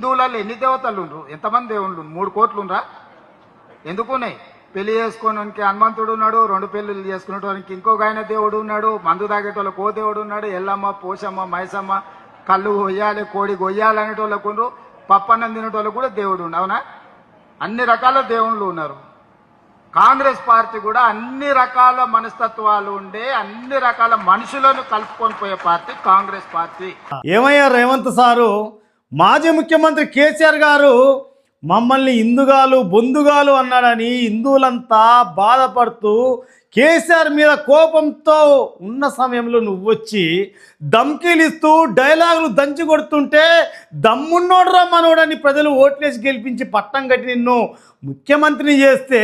హిందువులలో ఎన్ని దేవతలు ఉండ్రు? ఎంతమంది దేవుళ్ళు మూడు కోట్లు ఉండ్రా? ఎందుకున్నాయి? పెళ్ళి చేసుకోవడానికి హనుమంతుడు ఉన్నాడు రెండు పెళ్ళిళ్ళు చేసుకునేటోనికి ఇంకొక ఆయన దేవుడు ఉన్నాడు మందు తాగేటోళ్ళకి ఓ దేవుడు ఉన్నాడు ఎల్లమ్మ పోషమ్మ మైసమ్మ కళ్ళు కొయ్యాలి కోడి కొయ్యాలి అనేటోళ్ళకు ఉండ్రు పప్పన్నం తినేటోళ్ళకు కూడా దేవుడు ఉండు అవునా? అన్ని రకాల దేవుళ్ళు ఉన్నారు. కాంగ్రెస్ పార్టీ కూడా అన్ని రకాల మనస్తత్వాలు ఉండే అన్ని రకాల మనుషులను కలుపుకొని పోయే పార్టీ కాంగ్రెస్ పార్టీ. ఏమయ్యా రేవంత్ సారు? మాజీ ముఖ్యమంత్రి కేసీఆర్ గారు మమ్మల్ని హిందుగాలు బొందుగాలు అన్నాడని హిందువులంతా బాధపడుతూ కేసీఆర్ మీద కోపంతో ఉన్న సమయంలో నువ్వు వచ్చి ధమ్కీలు ఇస్తూ డైలాగులు దంచి కొడుతుంటే దమ్మున్నోడ్రా మనోడని ప్రజలు ఓట్లేసి గెలిపించి పట్టం కట్టి నిన్ను ముఖ్యమంత్రిని చేస్తే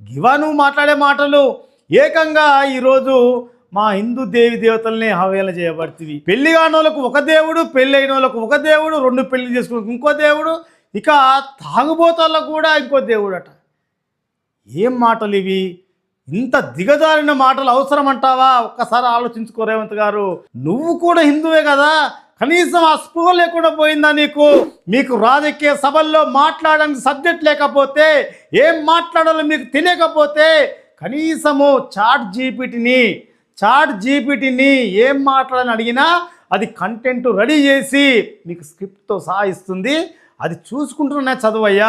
గివా నువ్వు మాట్లాడే మాటలు. ఏకంగా ఈరోజు మా హిందూ దేవి దేవతల్ని హవేళ చేయబడుతుంది పెళ్ళి కానోళ్ళకు ఒక దేవుడు పెళ్ళి అయిన వాళ్ళకు ఒక దేవుడు రెండు పెళ్ళి చేసుకున్న ఇంకో దేవుడు ఇక తాగుబోతాళ్ళకు కూడా ఇంకో దేవుడు అట ఏం మాటలు ఇవి? ఇంత దిగజారిన మాటలు అవసరం అంటావా ఒక్కసారి ఆలోచించుకో రేవంత్ గారు. నువ్వు కూడా హిందువే కదా? కనీసం ఆ స్పృహ లేకుండా పోయిందా నీకు? మీకు రాజకీయ సభల్లో మాట్లాడడానికి సబ్జెక్ట్ లేకపోతే ఏం మాట్లాడాలో మీకు తెలియకపోతే కనీసము చాట్ జీపీటీని చాట్ జీపీటీని ఏం మాట్లాడని అడిగినా అది కంటెంట్ రెడీ చేసి మీకు స్క్రిప్ట్తో సహా ఇస్తుంది. అది చూసుకుంటున్నా చదువయ్యా.